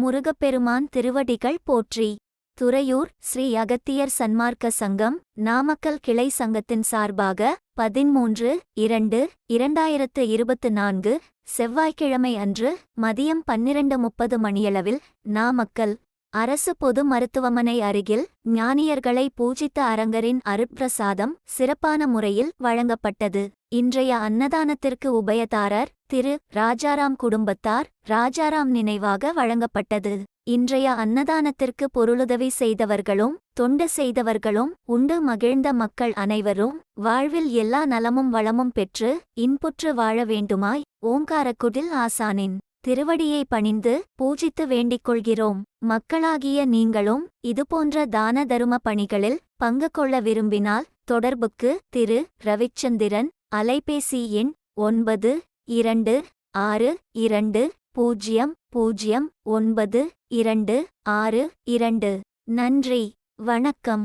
முருகப்பெருமான் திருவடிகள் போற்றி. துறையூர் ஸ்ரீ அகத்தியர் சன்மார்க்க சங்கம் நாமக்கல் கிளை சங்கத்தின் சார்பாக பதிமூன்று இரண்டு இரண்டாயிரத்து இருபத்து நான்கு செவ்வாய்க்கிழமை அன்று மதியம் பன்னிரண்டு முப்பது மணியளவில் நாமக்கல் அரசு பொது மருத்துவமனை அருகில் ஞானியர்களை பூஜித்த அரங்கரின் அருட்பிரசாதம் சிறப்பான முறையில் வழங்கப்பட்டது. இன்றைய அன்னதானத்திற்கு உபயதாரர் திரு ராஜாராம் குடும்பத்தார் ராஜாராம் நினைவாக வழங்கப்பட்டது. இன்றைய அன்னதானத்திற்கு பொருளுதவி செய்தவர்களும் தொண்டு செய்தவர்களும் உண்டு மகிழ்ந்த மக்கள் அனைவரும் வாழ்வில் எல்லா நலமும் வளமும் பெற்று இன்புற்று வாழ வேண்டுமாய் ஓங்காரக்குடில் ஆசானின். திருவடியை பணிந்து பூஜித்து வேண்டிக் கொள்கிறோம் மக்களாகிய நீங்களும் இதுபோன்ற தான தரும பணிகளில் பங்கு கொள்ள விரும்பினால் தொடர்புக்கு திரு. ரவிச்சந்திரன் அலைபேசி எண் ஒன்பது இரண்டு ஆறு இரண்டு பூஜ்ஜியம் பூஜ்ஜியம் ஒன்பது இரண்டு ஆறு இரண்டு. நன்றி. வணக்கம்.